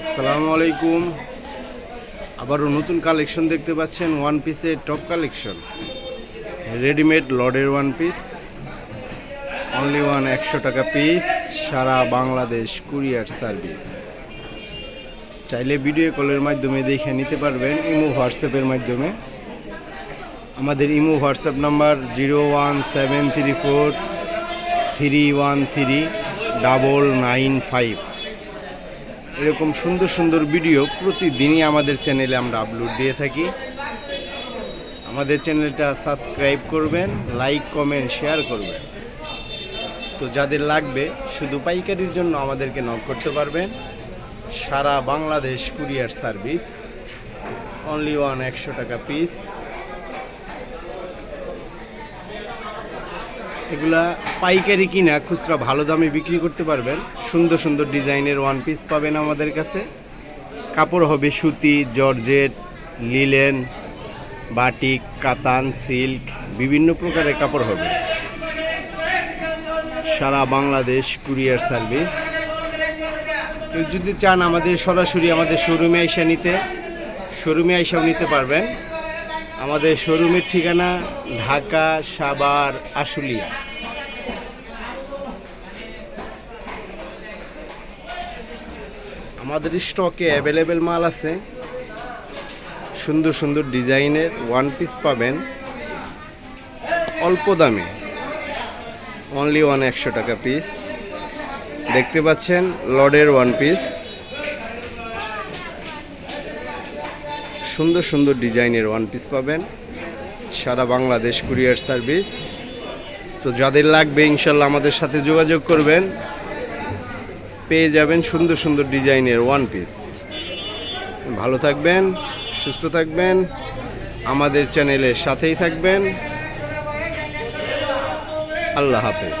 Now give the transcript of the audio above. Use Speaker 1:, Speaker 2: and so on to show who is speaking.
Speaker 1: আসসালামু আলাইকুম। আবারও নতুন কালেকশন দেখতে পাচ্ছেন ওয়ান পিসের টপ কালেকশন রেডিমেড লডের ওয়ান পিস অনলি ওয়ান একশো টাকা পিস সারা বাংলাদেশ কুরিয়ার সার্ভিস চাইলে ভিডিও কলের মাধ্যমে দেখে নিতে পারবেন, ইমো হোয়াটসঅ্যাপের মাধ্যমে। আমাদের imo WhatsApp number zero one seven three four three one three double nine five এরকম সুন্দর সুন্দর ভিডিও প্রতিদিনই আমাদের চ্যানেলে আমরা আপলোড দিয়ে থাকি। আমাদের চ্যানেলটা সাবস্ক্রাইব করবেন লাইক কমেন্ট শেয়ার করবেন। তো যাদের লাগবে, শুধু পাইকারির জন্য আমাদেরকে নক করতে পারবেন। সারা Bangladesh courier service. Only one একশো টাকা পিস এগুলা পাইকারি কিনা খুচরা ভালো দামে বিক্রি করতে পারবেন। সুন্দর সুন্দর ডিজাইনের ওয়ান পিস পাবেন আমাদের কাছে। কাপড় হবে সুতি, জর্জেট, লিলেন, বাটিক, কাতান, সিল্ক, বিভিন্ন প্রকারের কাপড় হবে। সারা বাংলাদেশ কুরিয়ার সার্ভিস। যদি চান আমাদের সরাসরি আমাদের শোরুমে এসে নিতে, শোরুমে এসেও নিতে পারবেন। আমাদের শোরুমের ঠিকানা ঢাকা, সাভার, আশুলিয়া। আমাদের স্টকে অ্যাভেলেবেল মাল আছে। সুন্দর সুন্দর ডিজাইনের ওয়ান পিস পাবেন। অল্প দামে। অনলি ওয়ান একশো টাকা পিস দেখতে পাচ্ছেন লডের ওয়ান পিস সুন্দর সুন্দর ডিজাইনের ওয়ান পিস পাবেন। সারা বাংলাদেশ কুরিয়ার সার্ভিস। তো যাদের লাগবে ইনশাল্লাহ আমাদের সাথে যোগাযোগ করবেন। পেয়ে যাবেন সুন্দর সুন্দর ডিজাইনের ওয়ান পিস ভালো থাকবেন, সুস্থ থাকবেন। আমাদের চ্যানেলের সাথেই থাকবেন। আল্লাহ হাফেজ।